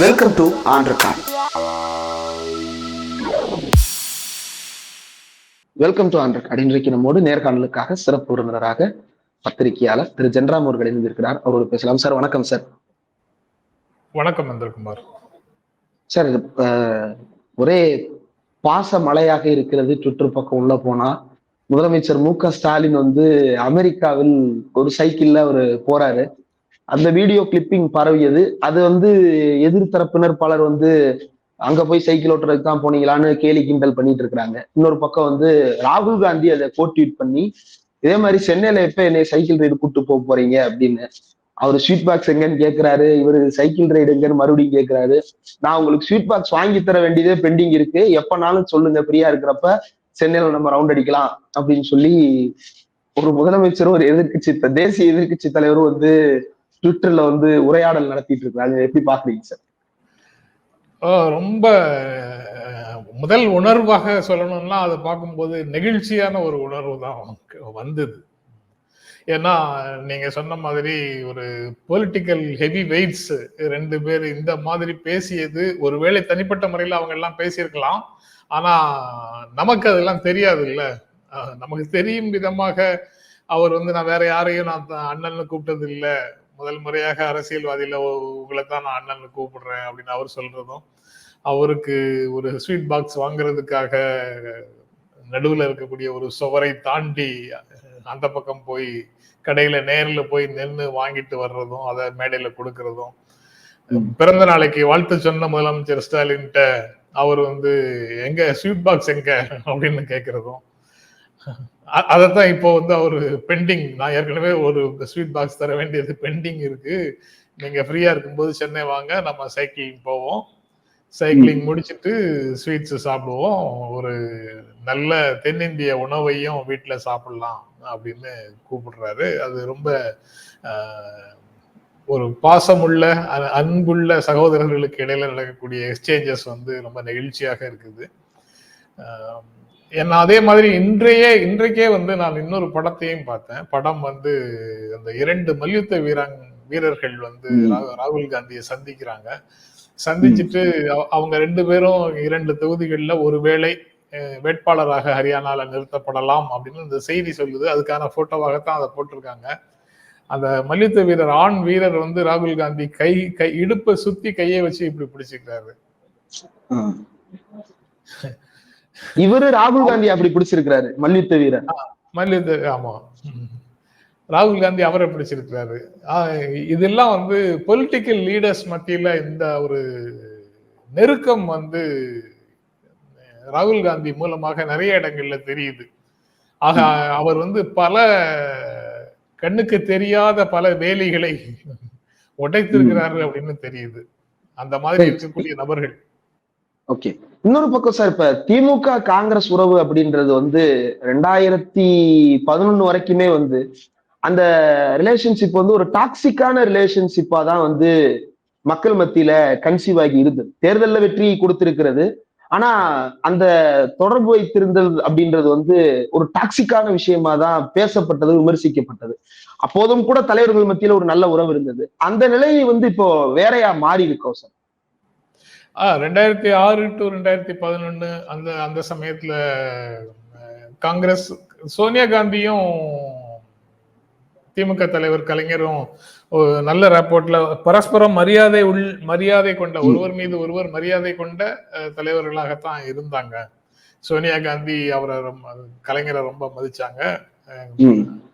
Welcome to ஆண்ட்ரகான் welcome to ஆண்ட்ரகான் இன்றைக்கு நம்மோடு நேர்காணலுக்காக சிறப்பு விருந்தினராக பத்திரிகையாளர் திரு. ஜென்ராம் அவர்கள் இணைந்திருக்கிறார். அவரோடு பேசலாம். சார் வணக்கம் சார். வணக்கம் நந்தகுமார் சார் ஒரே பாச மழையாக இருக்கிறது. ட்விட்டர் பக்கம் உள்ள போனா முதலமைச்சர் மு க ஸ்டாலின் வந்து அமெரிக்காவில் ஒரு சைக்கிள்ல ஒரு போறாரு. அந்த வீடியோ கிளிப்பிங் பரவியது. அது வந்து எதிர்த்தரப்பினர் பலர் வந்து அங்க போய் சைக்கிள் ஓட்டுறதுக்கு தான் போனீங்களான்னு கேலி கிண்டல் பண்ணிட்டு இருக்காங்க இன்னொரு பக்கம் வந்து ராகுல் காந்தி அதை கோட்வீட் பண்ணி இதே மாதிரி சென்னையில எப்ப என்னை சைக்கிள் ரைடு கூட்டு போக போறீங்க? அப்படின்னு. அவர் ஸ்வீட் பாக்ஸ் எங்கன்னு கேட்கிறாரு இவர் சைக்கிள் ரைடு எங்கன்னு மறுபடியும் கேட்கிறாரு நான் உங்களுக்கு ஸ்வீட் பாக்ஸ் வாங்கி தர வேண்டியதே பெண்டிங் இருக்கு. எப்பனாலும் சொல்லுங்க. ஃப்ரீயா இருக்கிறப்ப சென்னையில நம்ம ரவுண்ட் அடிக்கலாம். அப்படின்னு சொல்லி ஒரு முதலமைச்சரும் ஒரு எதிர்க்கட்சி தேசிய எதிர்க்கட்சி தலைவரும் வந்து ட்விட்டர்ல வந்து உரையாடல் நடத்திட்டு இருக்கிறாங்க எப்படி பாக்குறீங்க சார்? ரொம்ப முதல் உணர்வாக சொல்லணும்னா அதை பார்க்கும்போது நெகிழ்ச்சியான ஒரு உணர்வு தான் வந்தது. ஏன்னா நீங்க சொன்ன மாதிரி ஒரு பொலிட்டிக்கல் ஹெவி வெயிட்ஸ் ரெண்டு பேர் இந்த மாதிரி பேசியது ஒருவேளை தனிப்பட்ட முறையில் அவங்க எல்லாம் பேசியிருக்கலாம். ஆனா நமக்கு அதெல்லாம் தெரியாது இல்ல நமக்கு தெரியும் விதமாக அவர் வந்து நான் வேற யாரையும் நான் அண்ணன்னு கூப்பிட்டது இல்லை முதல் முறையாக அரசியல்வாதியில உங்களை தான் நான் அண்ணன்னு கூப்பிடுறேன் அப்படின்னு அவர் சொல்றதும் அவருக்கு ஒரு ஸ்வீட் பாக்ஸ் வாங்குறதுக்காக நடுவுல இருக்கக்கூடிய ஒரு சுவரை தாண்டி அந்த பக்கம் போய் கடையில நேர்ல போய் நின்று வாங்கிட்டு வர்றதும் அதை மேடையில கொடுக்கறதும். பிறந்த நாளைக்கு வாழ்த்து சொன்ன முதலமைச்சர் ஸ்டாலின்ட்ட அவர் வந்து எங்க? ஸ்வீட் பாக்ஸ் எங்க? அப்படின்னு கேட்கறதும் அதைத்தான் இப்போ வந்து அவர் பெண்டிங் நான் ஏற்கனவே ஒரு ஸ்வீட் பாக்ஸ் தர வேண்டியது பெண்டிங் இருக்கு. நீங்க ஃப்ரீயா இருக்கும்போது சென்னை வாங்க நம்ம சைக்கிளிங் போவோம். சைக்கிளிங் முடிச்சிட்டு ஸ்வீட்ஸ் சாப்பிடுவோம். ஒரு நல்ல தென்னிந்திய உணவையும் வீட்டுல சாப்பிடலாம் அப்படின்னு கூப்பிடுறாரு. அது ரொம்ப ஒரு பாசமுள்ள அன்புள்ள சகோதரர்களுக்கு இடையில நடக்கக்கூடிய எக்ஸ்சேஞ்சஸ் வந்து ரொம்ப நெகிழ்ச்சியாக இருக்குது. ஏன்னா அதே மாதிரி இன்றைய இன்றைக்கே வந்து நான் இன்னொரு படத்தையும் பார்த்தேன். படம் வந்து அந்த இரண்டு மல்யுத்த வீராங் வீரர்கள் வந்து ராகுல் காந்தியை சந்திக்கிறாங்க. சந்திச்சுட்டு அவ- அவங்க ரெண்டு பேரும் இரண்டு தொகுதிகளில் ஒருவேளை வேட்பாளராக ஹரியானால நிறுத்தப்படலாம் அப்படின்னு இந்த செய்தி சொல்லுது. அதுக்கான போட்டோவாகத்தான் அதை போட்டிருக்காங்க. அந்த மல்யுத்த வீரர் ஆண் வீரர் வந்து ராகுல் காந்தி கை கை இடுப்பை சுத்தி கையை வச்சு இப்படி பிடிச்சிக்கிறாரு. இவரு ராகுல் காந்தி அப்படி பிடிச்சிருக்கிறாரு மல்யுத்த வீரர். மல்யுத்த ஆமா. ராகுல் காந்தி அவரை பிடிச்சிருக்கிறாரு. இதெல்லாம் வந்து பொலிட்டிக்கல் லீடர்ஸ் மத்தியில இந்த ஒரு நெருக்கம் வந்து ராகுல் காந்தி மூலமாக நிறைய இடங்கள்ல தெரியுது. ஆக அவர் வந்து பல கண்ணுக்கு தெரியாத பல வேலிகளை உடைத்திருக்கிறாரு அப்படின்னு தெரியுது. அந்த மாதிரி இருக்கக்கூடிய நபர்கள். ஓகே இன்னொரு பக்கம் சார் இப்ப திமுக காங்கிரஸ் உறவு அப்படின்றது வந்து ரெண்டாயிரத்தி பதினொன்னு வரைக்குமே வந்து அந்த ரிலேஷன்ஷிப் வந்து ஒரு டாக்ஸிக்கான ரிலேஷன்ஷிப்பா தான் வந்து மக்கள் மத்தியில கன்சீவ் ஆகி இருந்தது தேர்தலில் வெற்றி கொடுத்திருக்கிறது. ஆனா அந்த தொடர்பு வைத்திருந்தது அப்படின்றது வந்து ஒரு டாக்ஸிக்கான விஷயமா தான் பேசப்பட்டது விமர்சிக்கப்பட்டது. அப்போதும் கூட தலைவர்கள் மத்தியில ஒரு நல்ல உறவு இருந்தது. அந்த நிலை வந்து இப்போ வேறையா மாறி இருக்கோம் சார் ஆஹ் ரெண்டாயிரத்தி ஆறு டு ரெண்டாயிரத்தி பதினொன்னு அந்த அந்த சமயத்துல காங்கிரஸ் சோனியா காந்தியும் திமுக தலைவர் கலைஞரும் ஒரு நல்ல ரேப்போர்ட்ல பரஸ்பரம் மரியாதை உள் மரியாதை கொண்ட. ஒருவர் மீது ஒருவர் மரியாதை கொண்ட தலைவர்களாகத்தான் இருந்தாங்க சோனியா காந்தி அவரை ரொம்ப கலைஞரை ரொம்ப மதிச்சாங்க.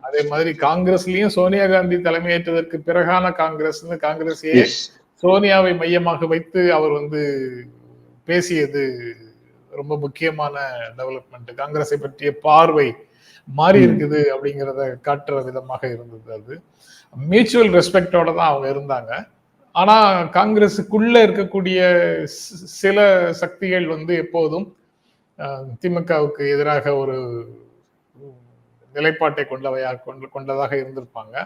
அதே மாதிரி காங்கிரஸ்லயும் சோனியா காந்தி தலைமையேற்றதற்கு பிறகான காங்கிரஸ்னு காங்கிரஸையே. சோனியாவை மையமாக வைத்து அவர் வந்து பேசியது ரொம்ப முக்கியமான டெவலப்மெண்ட் காங்கிரஸை பற்றிய பார்வை மாறி. இருக்குது அப்படிங்கிறத காட்டுற விதமாக இருந்தது அது. மியூச்சுவல் ரெஸ்பெக்டோட தான் அவங்க இருந்தாங்க. ஆனா காங்கிரஸுக்குள்ள இருக்கக்கூடிய சில சக்திகள் வந்து எப்போதும் திமுகவுக்கு எதிராக ஒரு நிலைப்பாட்டை கொண்டவையாக கொண்ட கொண்டதாக இருந்திருப்பாங்க.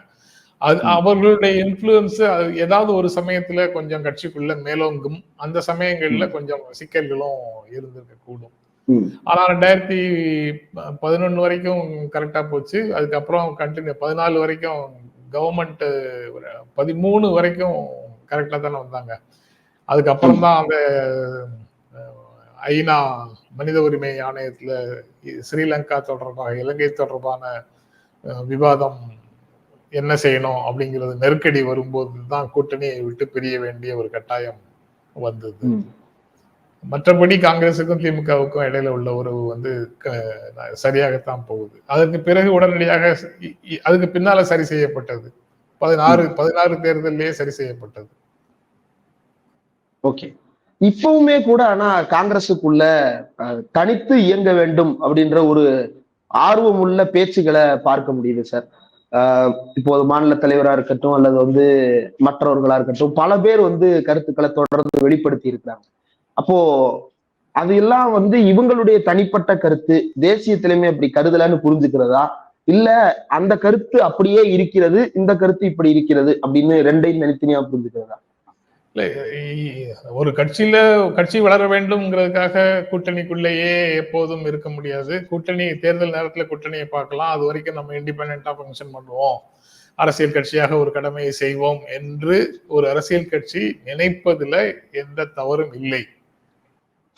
அது. அவர்களுடைய இன்ஃப்ளூயன்ஸ் ஏதாவது ஒரு சமயத்துல கொஞ்சம் கட்சிக்குள்ள மேலோங்கும் அந்த சமயங்கள்ல. கொஞ்சம் சிக்கல்களும் இருந்திருக்க கூடும். ஆனா ரெண்டாயிரத்தி பதினொன்னு வரைக்கும் கரெக்டா போச்சு அதுக்கப்புறம் கண்டினியூ பதினாலு வரைக்கும் கவர்மெண்ட் பதிமூணு வரைக்கும் கரெக்டா தானே வந்தாங்க அதுக்கப்புறம் தான் அந்த ஐநா மனித உரிமை ஆணையத்துல ஸ்ரீலங்கா தொடர்பாக இலங்கை தொடர்பான விவாதம் என்ன செய்யணும் அப்படிங்கிறது நெருக்கடி வரும்போது தான் கூட்டணியை விட்டு பிரிய வேண்டிய ஒரு கட்டாயம் வந்தது. மற்றபடி காங்கிரசுக்கும் திமுகவுக்கும் இடையில உள்ள உறவு வந்து சரியாகத்தான் போகுது. அதற்கு பிறகு உடனடியாக அதுக்கு பின்னால சரி செய்யப்பட்டது. பதினாறு பதினாறு தேர்தலிலேயே சரி செய்யப்பட்டது. ஓகே. இப்பவுமே கூட ஆனா காங்கிரசுக்குள்ள அஹ், தனித்து இயங்க வேண்டும் அப்படின்ற ஒரு ஆர்வமுள்ள பேச்சுகளை பார்க்க முடியுது சார். இப்போது மாநில தலைவரா இருக்கட்டும் அல்லது வந்து மற்றவர்களா இருக்கட்டும் பல பேர் வந்து கருத்துக்களை தொடர்ந்து வெளிப்படுத்தி இருக்கிறாங்க. அப்போ அது எல்லாம் வந்து இவங்களுடைய தனிப்பட்ட கருத்து தேசிய தலைமை அப்படி கருதலன்னு புரிஞ்சுக்கிறதா? இல்ல அந்த கருத்து அப்படியே இருக்கிறது இந்த கருத்து இப்படி இருக்கிறது அப்படின்னு ரெண்டையும் தனித்தனியா புரிஞ்சுக்கிறதா? இல்லை. ஒரு கட்சியில கட்சி வளர வேண்டும்ங்கிறதுக்காக கூட்டணிக்குள்ளேயே எப்போதும் இருக்க முடியாது. கூட்டணி தேர்தல் நேரத்துல கூட்டணியை பார்க்கலாம். அது வரைக்கும் நம்ம இண்டிபெண்டா ஃபங்க்ஷன் பண்ணுவோம். அரசியல் கட்சியாக ஒரு கடமையை செய்வோம் என்று ஒரு அரசியல் கட்சி நினைப்பதுல எந்த தவறும் இல்லை.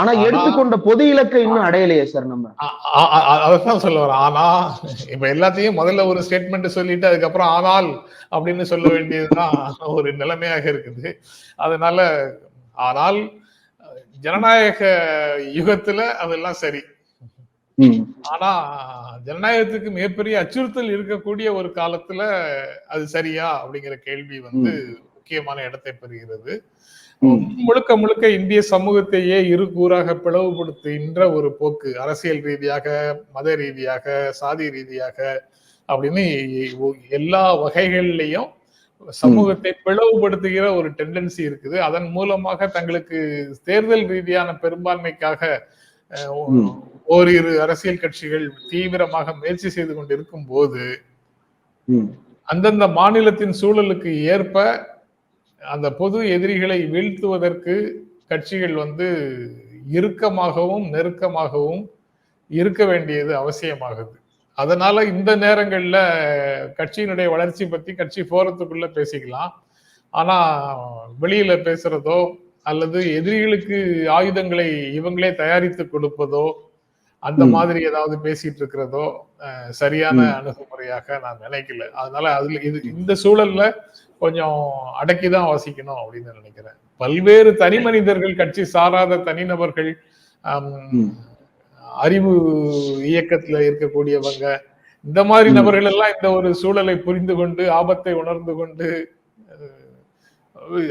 ஆனா எடுத்துக்கொண்ட பொது இலக்கை இன்னும் அடையலையே சார் நம்ம. அ- அ- அ- அதைத்தான் சொல்ல வரேன். ஆனா இப்ப எல்லாத்தையும் முதல்ல ஒரு ஸ்டேட்மெண்ட் சொல்லிட்டு அதுக்கப்புறம் ஆனால் அப்படின்னு சொல்ல வேண்டியதுதான் ஒரு நிலைமையாக இருக்குது. அதனால ஆனால் ஜனநாயக யுகத்துல அதெல்லாம் சரி. ஆனா ஜனநாயகத்துக்கு மிகப்பெரிய அச்சுறுத்தல் இருக்கக்கூடிய ஒரு காலத்துல அது சரியா அப்படிங்கிற கேள்வி வந்து முக்கியமான இடத்தை பெறுகிறது. முழுக்க முழுக்க இந்திய சமூகத்தையே இரு கூறாக பிளவுபடுத்துகின்ற ஒரு போக்கு. அரசியல் ரீதியாக மத ரீதியாக சாதி ரீதியாக அப்படின்னு எல்லா வகைகள்லையும் சமூகத்தை பிளவுபடுத்துகிற ஒரு டெண்டன்சி இருக்குது. அதன் மூலமாக தங்களுக்கு தேர்தல் ரீதியான பெரும்பான்மைக்காக. ஓரிரு அரசியல் கட்சிகள் தீவிரமாக முயற்சி செய்து கொண்டிருக்கும் போது அந்தந்த மாநிலத்தின் சூழலுக்கு ஏற்ப அந்த பொது எதிரிகளை வீழ்த்துவதற்கு கட்சிகள் வந்து இறுக்கமாகவும் நெருக்கமாகவும் இருக்க வேண்டியது அவசியமாகுது அதனால இந்த நேரங்கள்ல கட்சியினுடைய வளர்ச்சி பத்தி கட்சி போறதுக்குள்ள பேசிக்கலாம் ஆனா வெளியில பேசுறதோ அல்லது எதிரிகளுக்கு ஆயுதங்களை இவங்களே தயாரித்து கொடுப்பதோ அந்த. மாதிரி ஏதாவது பேசிட்டு இருக்கிறதோ சரியான. அணுகுமுறையாக நான் நினைக்கல அதனால அதுல இது இந்த சூழல்ல கொஞ்சம் அடக்கிதான் வாசிக்கணும் அப்படின்னு நினைக்கிறேன் பல்வேறு தனி மனிதர்கள் கட்சி சாராத தனிநபர்கள். அறிவு இயக்கத்துல இருக்கக்கூடியவங்க இந்த மாதிரி. நபர்கள் எல்லாம் இந்த ஒரு சூழலை புரிந்து கொண்டு ஆபத்தை உணர்ந்து கொண்டு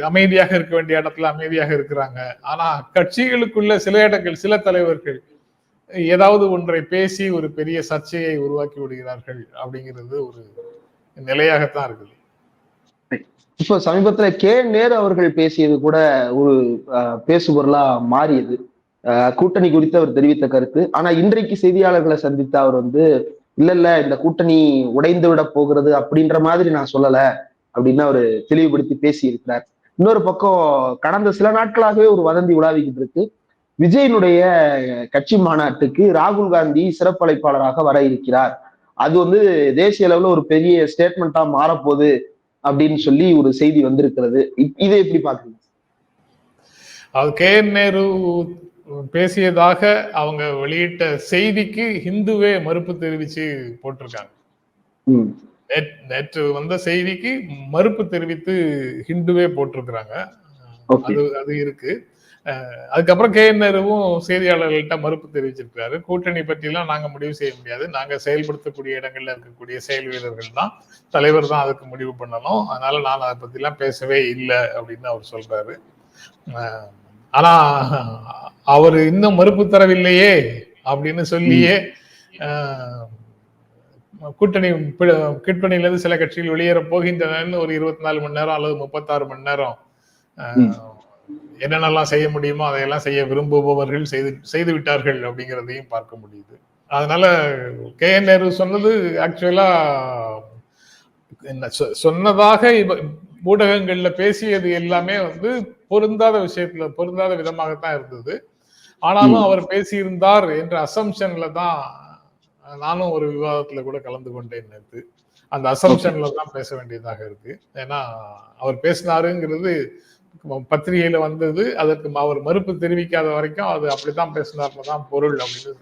அமைதியாக இருக்க வேண்டிய இடத்துல அமைதியாக இருக்கிறாங்க ஆனா கட்சிகளுக்குள்ள சில இடங்கள் சில தலைவர்கள் ஏதாவது ஒன்றை பேசி ஒரு பெரிய சர்ச்சையை உருவாக்கி விடுகிறார்கள் அப்படிங்கிறது ஒரு நிலையாகத்தான் இருக்குது இப்போ சமீபத்துல கே. நேரு அவர்கள் பேசியது கூட ஒரு பேசுபொருளா மாறியது. கூட்டணி குறித்து அவர் தெரிவித்த கருத்து. ஆனா இன்றைக்கு செய்தியாளர்களை சந்தித்த அவர் வந்து இல்ல இல்ல இந்த கூட்டணி உடைந்து விட போகிறது அப்படின்ற மாதிரி நான் சொல்லல அப்படின்னு அவர் தெளிவுபடுத்தி பேசி இருக்கிறார் இன்னொரு பக்கம் கடந்த சில நாட்களாகவே ஒரு வதந்தி உலாவிக்கிட்டு இருக்கு. விஜயனுடைய கட்சி மாநாட்டுக்கு ராகுல் காந்தி சிறப்பு அழைப்பாளராக வர இருக்கிறார். அது வந்து தேசிய அளவுல ஒரு பெரிய ஸ்டேட்மெண்டா மாறப்போகுது. அப்படின்னு சொல்லி ஒரு செய்தி வந்திருக்கிறது. இதை எப்படி பாக்குறீங்க அது கே. என். நேரு பேசியதாக அவங்க வெளியிட்ட செய்திக்கு ஹிந்துவே மறுப்பு தெரிவிச்சு போட்டிருக்காங்க. நேற்று வந்த செய்திக்கு மறுப்பு தெரிவித்து ஹிந்துவே போட்டிருக்கிறாங்க. அது அது இருக்கு. அதுக்கப்புறம் கே. என் நேருவும் செய்தியாளர்கள்ட்ட மறுப்பு தெரிவிச்சிருக்காரு கூட்டணி பற்றிலாம் நாங்கள் முடிவு செய்ய முடியாது. நாங்கள் செயல்படுத்தக்கூடிய இடங்கள்ல இருக்கக்கூடிய செயல் வீரர்கள் தான். தலைவர் தான் அதுக்கு முடிவு பண்ணணும். அதனால நான் அதை பற்றிலாம் பேசவே இல்லை அப்படின்னு அவர் சொல்றாரு. ஆனா அவர் இன்னும் மறுப்பு தரவில்லையே அப்படின்னு சொல்லியே கூட்டணி பி- சில கட்சிகள் வெளியேற போகின்றனன்னு ஒரு இருபத்தி நாலு மணி நேரம் அல்லது முப்பத்தாறு மணி நேரம் என்னென்னலாம் செய்ய முடியுமோ அதையெல்லாம் செய்ய விரும்புபவர்கள் செய்து செய்து விட்டார்கள் அப்படிங்கிறதையும் பார்க்க முடியுது. அதனால கே என் நேரு சொன்னது ஆக்சுவலா என்ன சொன்னதாக ஊடகங்கள்ல பேசியது எல்லாமே வந்து பொருந்தாத விஷயத்துல பொருந்தாத விதமாகத்தான் இருந்தது. ஆனாலும். அவர் பேசியிருந்தார் என்ற அசம்ஷன்ல தான் நானும் ஒரு விவாதத்துல கூட கலந்து கொண்டேன் நேற்று அந்த அசம்ஷன்ல தான் பேச வேண்டியதாக இருக்கு. ஏன்னா அவர் பேசினாருங்கிறது பத்திரிகையில வந்தது அதற்கு அவர் மறுப்பு தெரிவிக்காத வரைக்கும் அது அப்படித்தான் பேசினார்னு தான் பொருள் அப்படின்னு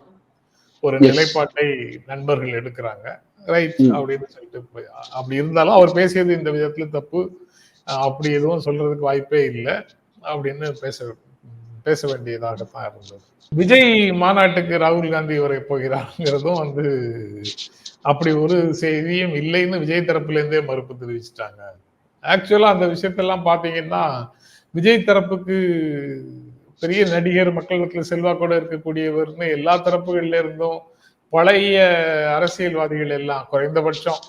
ஒரு. நிலைப்பாட்டை நண்பர்கள் எடுக்கிறாங்க ரைட். அப்படின்னு சொல்லிட்டு அப்படி இருந்தாலும் அவர் பேசியது இந்த விதத்துல தப்பு அப்படி எதுவும் சொல்றதுக்கு வாய்ப்பே இல்லை அப்படின்னு பேச பேச வேண்டியதாகத்தான் இருந்தது விஜய் மாநாட்டுக்கு ராகுல் காந்தி வரை போகிறாருங்கிறதும் வந்து அப்படி ஒரு செய்தியும் இல்லைன்னு விஜய் தரப்புல இருந்தே மறுப்பு தெரிவிச்சிட்டாங்க ஆக்சுவலா அந்த விஷயத்தெல்லாம் பாத்தீங்கன்னா விஜய் தரப்புக்கு பெரிய நடிகர் மக்களுக்கு செல்வாக்கோட இருக்கக்கூடியவர்னு எல்லா தரப்புகள்ல இருந்தும் பழைய அரசியல்வாதிகள் எல்லாம் குறைந்தபட்சம்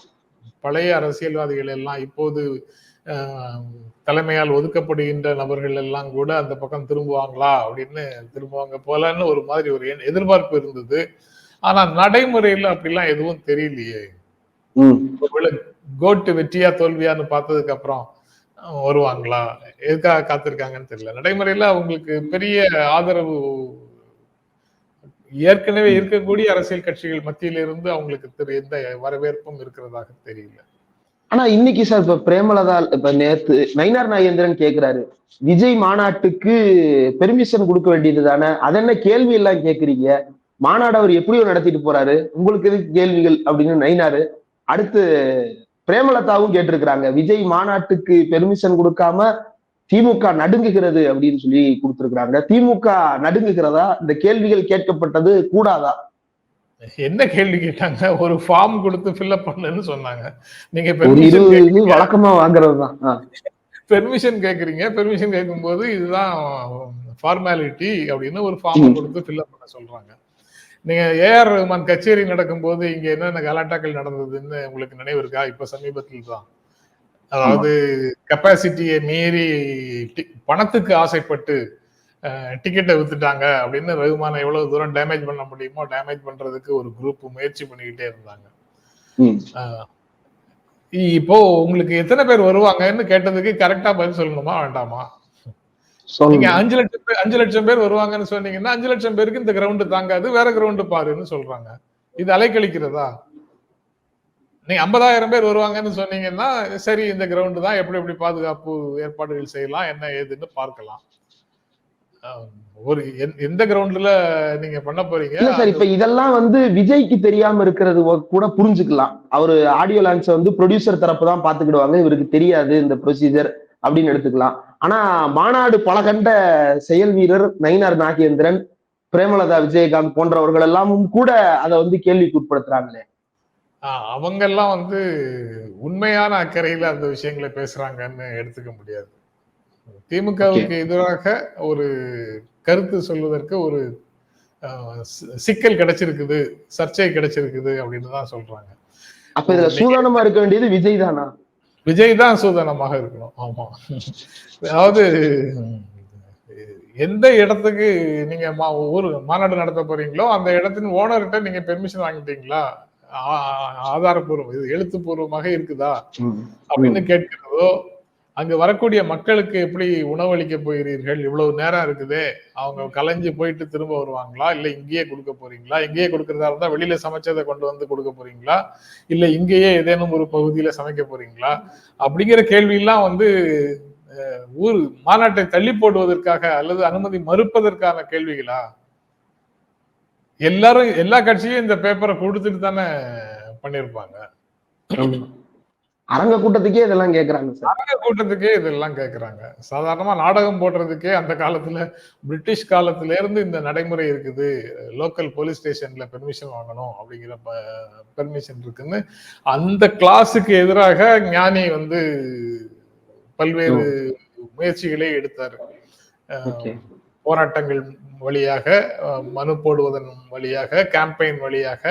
பழைய அரசியல்வாதிகள் எல்லாம் இப்போது தலைமையால் ஒதுக்கப்படுகின்ற நபர்கள் எல்லாம் கூட அந்த பக்கம் திரும்புவாங்களா அப்படின்னு திரும்புவாங்க போலன்னு ஒரு மாதிரி ஒரு எதிர்பார்ப்பு இருந்தது. ஆனா நடைமுறையில அப்படிலாம் எதுவும் தெரியலையே. கோட்டு வெற்றியா தோல்வியான்னு பார்த்ததுக்கு அப்புறம் வருவாங்களா? எதுக்காக காத்திருக்காங்கன்னு தெரியல. நடைமுறையில அவங்களுக்கு பெரிய ஆதரவு ஏற்கனவே இருக்கக்கூடிய அரசியல் கட்சிகள் மத்தியில இருந்து அவங்களுக்கு திரு எந்த வரவேற்பும் இருக்கிறதாக தெரியல. ஆனா இன்னைக்கு சார் இப்ப பிரேமலதா இப்ப நேத்து நயினார் நாகேந்திரன் கேக்குறாரு. விஜய் மாநாட்டுக்கு பெர்மிஷன் கொடுக்க வேண்டியது தானே அதென்ன கேள்வி எல்லாம் கேக்குறீங்க? மாநாடு அவர் எப்படியோ நடத்திட்டு போறாரு. உங்களுக்கு எதுக்கு கேள்விகள் அப்படின்னு நயினாரு. அடுத்து பிரேமலதாவும் கேட்டிருக்கிறாங்க. விஜய் மாநாட்டுக்கு பெர்மிஷன் கொடுக்காம திமுக நடுங்குகிறது அப்படின்னு சொல்லி கொடுத்திருக்கிறாங்க. திமுக நடுங்குகிறதா? இந்த கேள்விகள் கேட்கப்பட்டது கூடாதா? என்ன கேள்வி கேட்டாங்க? ஒரு ஃபார்ம் கொடுத்து ஃபில்அப் பண்ணுன்னு சொன்னாங்க. நீங்க வழக்கமா வாங்குறது தான். பெர்மிஷன் கேக்குறீங்க பெர்மிஷன் கேட்கும்போது இதுதான் ஃபார்மாலிட்டி அப்படின்னு ஒரு ஃபார்ம். கொடுத்து ஃபில்அப் பண்ண சொல்றாங்க. நீங்க ஏஆர் ரஹ்மான் கச்சேரி நடக்கும்போது இங்க என்னென்ன கலாட்டாக்கள் நடந்ததுன்னு உங்களுக்கு நினைவு இருக்கா? இப்ப சமீபத்தில் தான். அதாவது கெப்பாசிட்டியை மீறி பணத்துக்கு ஆசைப்பட்டு டிக்கெட்டை வித்துட்டாங்க அப்படின்னு ரகுமானை எவ்வளவு தூரம் டேமேஜ் பண்ண முடியுமோ டேமேஜ் பண்றதுக்கு ஒரு குரூப் முயற்சி பண்ணிக்கிட்டே இருந்தாங்க. இப்போ உங்களுக்கு எத்தனை பேர் வருவாங்கன்னு கேட்டதுக்கு கரெக்டா பதில் சொல்லணுமா வேண்டாமா? நீங்க அஞ்சு லட்சம் பேர் அஞ்சு லட்சம் பேர் வருவாங்கன்னு சொன்னீங்கன்னா அஞ்சு லட்சம் பேருக்கு இந்த கிரவுண்ட் தாங்காது வேற கிரவுண்ட் பாருன்னு சொல்றாங்க. இது அலைக்கழிக்கிறதா? நீங்க ஐம்பதாயிரம் பேர் வருவாங்கன்னு சொன்னீங்கன்னா சரி இந்த கிரவுண்ட் தான் எப்படி எப்படி பாதுகாப்பு ஏற்பாடுகள் செய்யலாம் என்ன ஏதுன்னு பார்க்கலாம். ஒரு எந்த- கிரவுண்ட்ல நீங்க பண்ண போறீங்க இல்ல சார் இப்ப இதெல்லாம் வந்து விஜய்க்கு தெரியாம இருக்கிறது கூட புரிஞ்சுக்கலாம். அவரு ஆடியோ லான்ச்ச வந்து ப்ரொடியூசர் தரப்பு தான் பாத்துக்கிடுவாங்க இவருக்கு தெரியாது இந்த ப்ரொசீஜர் அப்படின்னு எடுத்துக்கலாம். ஆனா மாநாடு பலகண்ட செயல் வீரர் நயினார் நாகேந்திரன் பிரேமலதா விஜயகாந்த் போன்றவர்கள் எல்லாமும் கூட அதை வந்து கேள்விக்கு உட்படுத்துறாங்களே ஆஹ் அவங்க எல்லாம் வந்து உண்மையான அக்கறையில அந்த விஷயங்களை பேசுறாங்கன்னு எடுத்துக்க முடியாது. திமுகவுக்கு எதிராக ஒரு கருத்து சொல்வதற்கு ஒரு சிக்கல் கிடைச்சிருக்குது சர்ச்சை கிடைச்சிருக்குது அப்படின்னு தான் சொல்றாங்க. அப்ப இதுல சூதானமா இருக்க வேண்டியது விஜய் தானா? விஜய் தான் சூதனமாக இருக்கணும். ஆமா. அதாவது எந்த இடத்துக்கு நீங்க மா- ஊர் மாநாடு நடத்த போறீங்களோ அந்த இடத்தின் ஓனர்கிட்ட நீங்க பெர்மிஷன் வாங்கிட்டீங்களா? ஆ- ஆதாரப்பூர்வம் இது எழுத்துப்பூர்வமாக இருக்குதா? அப்படின்னு கேட்கிறதோ அங்க வரக்கூடிய மக்களுக்கு எப்படி உணவளிக்க போகிறீர்கள்? இவ்வளவு நேரம் இருக்குதே. அவங்க கலைஞ்சு போயிட்டு திரும்ப வருவாங்களா? இல்ல இங்கேயே கொடுக்க போறீங்களா? இங்கேயே கொடுக்கறதா இருந்தா வெளியில சமைச்சதை கொண்டு வந்து கொடுக்க போறீங்களா? இல்ல இங்கேயே ஏதேனும் ஒரு பகுதியில சமைக்க போறீங்களா? அப்படிங்கிற கேள்வி எல்லாம் வந்து ஊர் மாநாட்டை தள்ளி போடுவதற்காக அல்லது அனுமதி மறுப்பதற்கான கேள்விகளா? எல்லாரும் எல்லா கட்சியும் இந்த பேப்பரை கொடுத்துட்டு தானே பண்ணிருப்பாங்க. அரங்க கூட்டத்துக்கே இதெல்லாம் கேக்குறாங்க சார். நாடக கூட்டத்துக்கே இதெல்லாம் கேக்குறாங்க. சாதாரணமா நாடகம் போடுறதுக்கே அந்த காலத்துல பிரிட்டிஷ் காலத்துல இருந்து இந்த நடைமுறை இருக்குது. லோக்கல் போலீஸ் ஸ்டேஷன்ல பெர்மிஷன் வாங்கணும் அப்படிங்கிற பெர்மிஷன் இருக்குன்னு அந்த கிளாஸுக்கு எதிராக ஞானி வந்து பல்வேறு முயற்சிகளை எடுத்தாரு. போராட்டங்கள் வழியாக மனு போடுவதன் வழியாக கேம்பெயின் வழியாக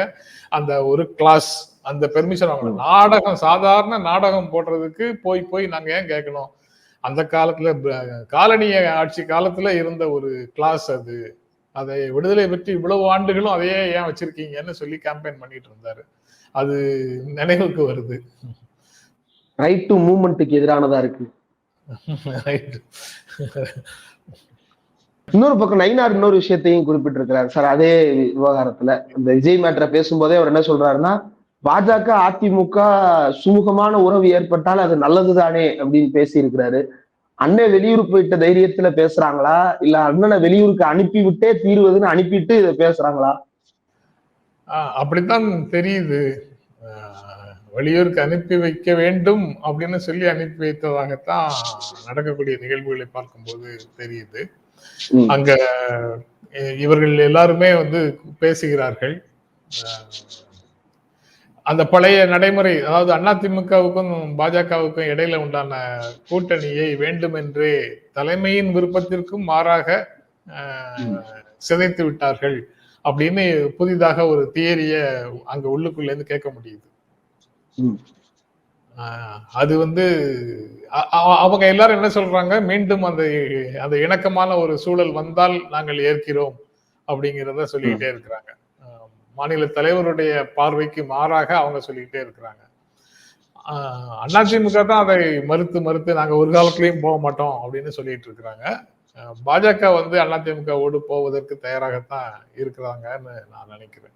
அந்த ஒரு கிளாஸ் அந்த பெர்மிஷன் வாங்கணும். நாடகம் சாதாரண நாடகம் போடுறதுக்கு போய் போய் நாங்க ஏன் கேட்கணும்? அந்த காலத்துல காலனிய ஆட்சி காலத்துல இருந்த ஒரு கிளாஸ் அது. அதை விடுதலை பெற்று இவ்வளவு ஆண்டுகளும் அதையே ஏன் வச்சிருக்கீங்கன்னு சொல்லி கேம்பெயின் பண்ணிட்டு இருந்தாரு. அது நினைவுக்கு வருது. ரைட் டு மூவ்மெண்ட்டுக்கு எதிரானதா இருக்கு. இன்னொரு பக்கம் நயினார் இன்னொரு விஷயத்தையும் குறிப்பிட்டிருக்கிறார். சார் அதே விவகாரத்துல இந்த விஜய் மேட்டரை பேசும்போதே அவர் என்ன சொல்றாருன்னா பாஜக அதிமுக சுமூகமான உறவு ஏற்பட்டால் அது நல்லதுதானே அப்படின்னு பேசி இருக்கிறாரு அண்ணன் வெளியூர் போயிட்ட தைரியத்துல பேசுறாங்களா? இல்ல அண்ணனை வெளியூருக்கு அனுப்பி விட்டே தீர்வதுன்னு அனுப்பிட்டு இதை பேசுறாங்களா? அப்படித்தான் தெரியுது. வெளியூருக்கு அனுப்பி வைக்க வேண்டும் அப்படின்னு சொல்லி அனுப்பி வைத்ததாகத்தான் நடக்கக்கூடிய நிகழ்வுகளை பார்க்கும்போது தெரியுது. அங்க இவர்கள் எல்லாருமே வந்து பேசுகிறார்கள். அந்த பழைய நடைமுறை அதாவது அதிமுகவுக்கும் பாஜகவுக்கும் இடையில உண்டான கூட்டணியை வேண்டும் என்றே தலைமையின் விருப்பத்திற்கும் மாறாக சிதைத்து விட்டார்கள் அப்படின்னு புதிதாக ஒரு தியரிய அங்க உள்ளுக்குள்ள இருந்து கேட்க முடியுது. அது வந்து அவங்க எல்லாரும் என்ன சொல்றாங்க? மீண்டும் அந்த அந்த இணக்கமான ஒரு சூழல் வந்தால் நாங்கள் ஏற்கிறோம் அப்படிங்கிறத சொல்லிக்கிட்டே இருக்கிறாங்க. மாநில தலைவருடைய பார்வைக்கு மாறாக அவங்க சொல்லிக்கிட்டே இருக்கிறாங்க. ஆஹ், அதிமுக தான் அதை மறுத்து மறுத்து நாங்கள் ஒரு காலத்துலேயும் போக மாட்டோம் அப்படின்னு சொல்லிட்டு இருக்கிறாங்க. பாஜக வந்து அதிமுகவோடு போவதற்கு தயாராகத்தான் இருக்கிறாங்கன்னு நான் நினைக்கிறேன்.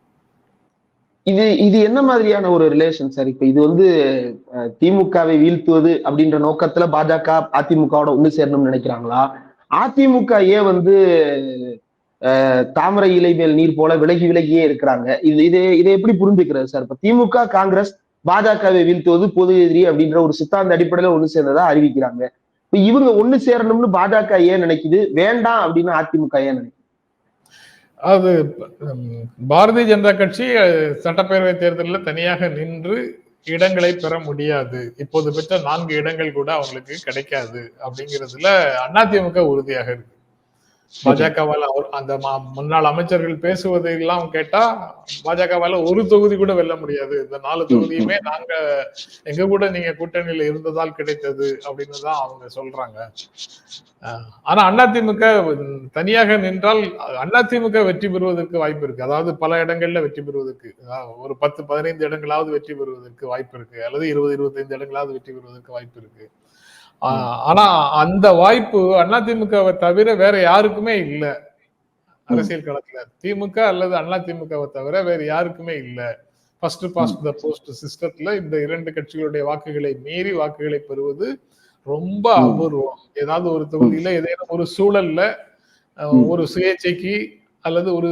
இது இது என்ன மாதிரியான ஒரு ரிலேஷன் சார் இப்ப இது வந்து திமுகவை வீழ்த்துவது அப்படின்ற நோக்கத்துல பாஜக அதிமுகவோட ஒண்ணு சேரணும்னு நினைக்கிறாங்களா? அதிமுக ஏன் வந்து தாமரை இலை மேல் நீர் போல விலகி விலகியே இருக்கிறாங்க. இது இது இதை எப்படி புரிஞ்சுக்கிறது சார் இப்ப திமுக காங்கிரஸ் பாஜகவை வீழ்த்துவது பொது எதிரி அப்படின்ற ஒரு சித்தாந்த அடிப்படையில ஒண்ணு சேர்ந்ததா அறிவிக்கிறாங்க. இப்ப இவங்க ஒண்ணு சேரணும்னு பாஜக ஏன் நினைக்குது? வேண்டாம் அப்படின்னு அதிமுக ஏன் நினைக்குது? அது பாரதிய ஜனதா கட்சி சட்டப்பேரவை தேர்தலில் தனியாக நின்று இடங்களை பெற முடியாது. இப்போது பெற்ற நான்கு இடங்கள் கூட அவங்களுக்கு கிடைக்காது அப்படிங்கிறதுல அதிமுக உறுதியாக இருக்கு. பாஜகவால அந்த முன்னாள் அமைச்சர்கள் பேசுவதை எல்லாம் கேட்டா பாஜகவால ஒரு தொகுதி கூட வெல்ல முடியாது. இந்த நாலு தொகுதியுமே நாங்க எங்க கூட நீங்க கூட்டணியில இருந்ததால் கிடைத்தது அப்படின்னு தான் அவங்க சொல்றாங்க. ஆனா அதிமுக தனியாக நின்றால் அதிமுக வெற்றி பெறுவதற்கு வாய்ப்பு இருக்கு. அதாவது பல இடங்கள்ல வெற்றி பெறுவதற்கு ஒரு பத்து பதினைந்து இடங்களாவது வெற்றி பெறுவதற்கு வாய்ப்பு இருக்கு. அல்லது இருபது இருபத்தைந்து இடங்களாவது வெற்றி பெறுவதற்கு வாய்ப்பு இருக்கு. ஆனா அந்த வாய்ப்பு அதிமுகவை தவிர வேற யாருக்குமே இல்ல. அரசியல் களத்துல. திமுக அல்லது அதிமுகவை தவிர வேற யாருக்குமே இல்ல. ஃபர்ஸ்ட் பாஸ்ட் த போஸ்ட் சிஸ்டத்துல இந்த இரண்டு கட்சிகளுடைய வாக்குகளை மீறி வாக்குகளை பெறுவது ரொம்ப. அபூர்வம். ஏதாவது ஒரு தொகுதியில ஏதேனும் ஒரு சூழல்ல. ஒரு சுயேட்சைக்கு அல்லது ஒரு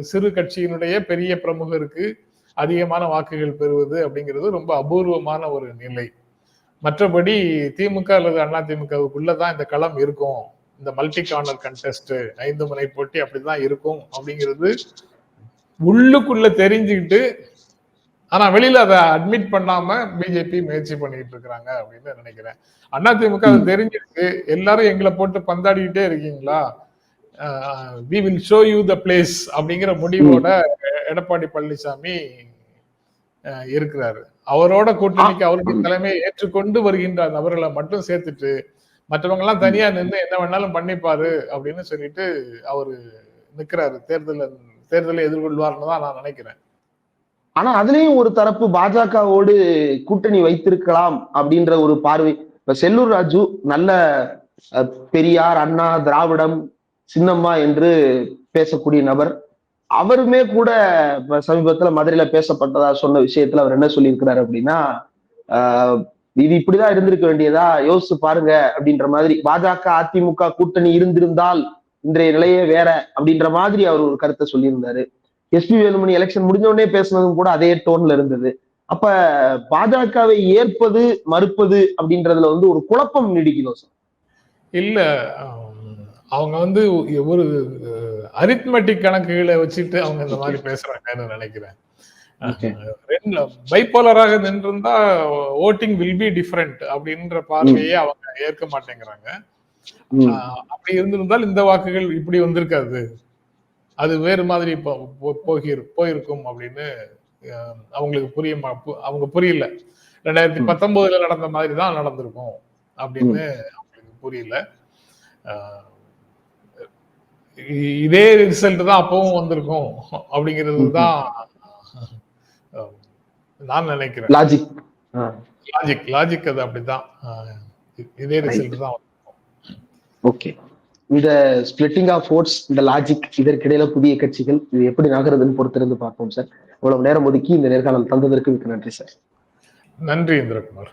சிறு கட்சியினுடைய பெரிய பிரமுகருக்கு அதிகமான வாக்குகள் பெறுவது அப்படிங்கிறது ரொம்ப அபூர்வமான ஒரு நிலை. மற்றபடி திமுக அல்லது அதிமுகவுக்குள்ளதான் இந்த களம் இருக்கும். இந்த மல்டி கார்னர் கண்டெஸ்ட் ஐந்து முனை போட்டி அப்படிதான் இருக்கும் அப்படிங்கிறது உள்ளுக்குள்ள தெரிஞ்சுக்கிட்டு ஆனா வெளியில அதை அட்மிட் பண்ணாம பிஜேபி முயற்சி பண்ணிட்டு இருக்கிறாங்க அப்படின்னு நினைக்கிறேன். அதிமுக அது ம். தெரிஞ்சிருக்கு. எல்லாரும் எங்களை போட்டு பந்தாடிக்கிட்டே இருக்கீங்களா? We will show you the place அப்படிங்கிற முடிவோட எடப்பாடி பழனிசாமி இருக்கிறாரு. அவரோட கூட்டணிக்கு அவருடைய தலைமையை ஏற்றுக்கொண்டு வருகின்ற நபர்களை மட்டும் சேர்த்துட்டு மற்றவங்க எல்லாம் தனியா நின்று என்ன வேணாலும் பண்ணிப்பாரு அப்படின்னு சொல்லிட்டு அவரு நிக்கிறாரு. தேர்தல தேர்தலை எதிர்கொள்வார்னு தான் நான் நினைக்கிறேன். ஆனா அதுலயும் ஒரு தரப்பு பாஜகவோடு கூட்டணி வைத்திருக்கலாம் அப்படின்ற ஒரு பார்வை. இப்ப செல்லூர் ராஜு நல்ல பெரியார் அண்ணா திராவிடம் சின்னம்மா என்று பேசக்கூடிய நபர். அவருமே கூட சமீபத்துல மதுரையில பேசப்பட்டதா சொன்ன விஷயத்துல அவர் என்ன சொல்லியிருக்கிறாரு அப்படின்னா ஆஹ், இது இப்படிதான் இருந்திருக்க வேண்டியதா? யோசிச்சு பாருங்க அப்படின்ற மாதிரி பாஜக அதிமுக கூட்டணி இருந்திருந்தால் இன்றைய நிலையே வேற அப்படின்ற மாதிரி அவர் ஒரு கருத்தை சொல்லியிருந்தாரு. எஸ்பி வேலுமணி எலெக்ஷன் முடிஞ்ச உடனே பேசினதும் கூட அதே டோன்ல இருந்தது. அப்ப பாஜகவை ஏற்பது மறுப்பது அப்படின்றதுல வந்து ஒரு குழப்பம் நீடிக்கணும் சார்? இல்ல அவங்க வந்து ஒரு அரித்மெட்டிக் கணக்குகளை வச்சுட்டு அவங்க இந்த மாதிரி பேசுறாங்கன்னு நினைக்கிறேன். பைப்போலராக நின்றிருந்தா ஓட்டிங் வில் பி டிஃபரெண்ட் அப்படின்ற பார்வையே அவங்க ஏற்க மாட்டேங்கிறாங்க. அப்படி இருந்திருந்தால் இந்த வாக்குகள் இப்படி வந்திருக்காது. அது வேறு மாதிரி போ- போ- போகிரு போயிருக்கும் அப்படின்னு அவங்களுக்கு புரிய அவங்க புரியல. ரெண்டாயிரத்தி. பத்தொன்பதுல நடந்த மாதிரி தான் நடந்திருக்கும் அப்படின்னு அவங்களுக்கு புரியல. இதே ரிசல்ட் தான் அப்பவும் வந்திருக்கும். அப்படிங்கிறது தான் நான் நினைக்கிறேன். லாஜிக் லாஜிக் லாஜிக் அது அப்படிதான் இதே ரிசல்ட் தான் ஓகே இந்த ஸ்பிளிட்டிங் ஆஃப் ஓட்ஸ் இந்த லாஜிக் இதற்கிடையில புதிய கட்சிகள் இது எப்படி நகருதுன்னு பொறுத்திருந்து பார்ப்போம் சார் இவ்வளவு நேரம் ஒதுக்கி இந்த நேர்காணல் தந்ததற்கு மிக்க நன்றி சார் நன்றி இந்திரகுமார்.